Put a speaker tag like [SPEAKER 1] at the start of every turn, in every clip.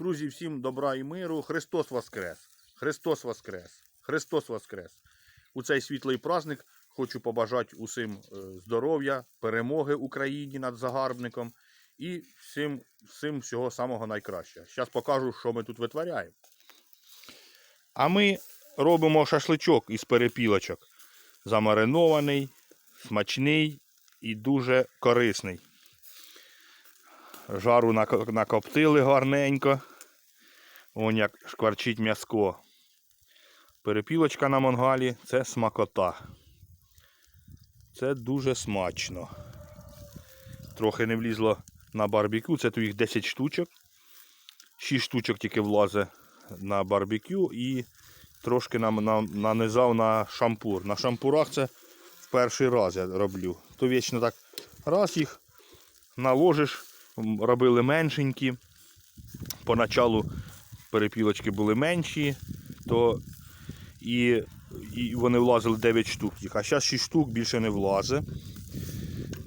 [SPEAKER 1] Друзі, всім добра і миру. Христос Воскрес! Христос Воскрес! Христос Воскрес! У цей світлий праздник хочу побажати усім е, здоров'я, перемоги Україні над загарбником і всім, всім всього самого найкращого. Зараз покажу, що ми тут витворяємо. А ми робимо шашличок із перепілочок. Замаринований, смачний і дуже корисний. Жару нако- накоптили гарненько. Вон як шкварчить м'яско. Перепілочка на мангалі це смакота. Це дуже смачно. Трохи не влізло на барбекю, це тут їх 10 штучок. 6 штучок тільки влазить на барбекю і трошки нам нанизав на шампур. На шампурах це в перший раз я роблю. То вічно так раз їх наложиш, робили меншенькі. Поначалу перепілочки були менші, то і, і вони влазили 9 штук їх. А зараз 6 штук більше не влазить.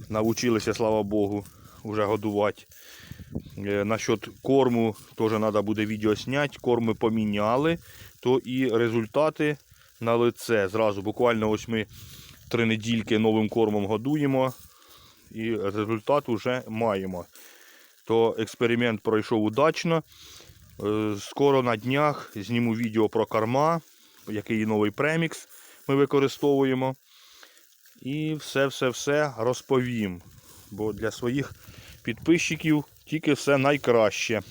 [SPEAKER 1] Навчилися, слава Богу, вже годувати. Е, Насчет корму теж треба буде відео зняти. Корми поміняли, то і результати на лице. Зразу буквально ось ми три недільки новим кормом годуємо і результат вже маємо. То експеримент пройшов удачно. Е, Скоро на днях зніму відео про корма, який новий премікс ми використовуємо. І все-все-все розповім. Бо для своїх підписчиків тільки все найкраще.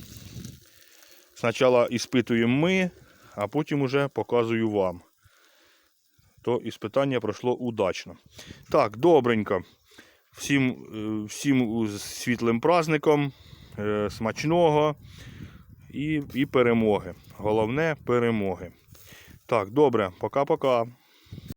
[SPEAKER 1] Спочатку іспитуємо ми, а потім уже показую вам. То іспитання пройшло удачно. Так, добренько. Всім, е, всім світлим праздником, е, смачного і, і перемоги. Головне перемоги. Так, добре, пока-пока.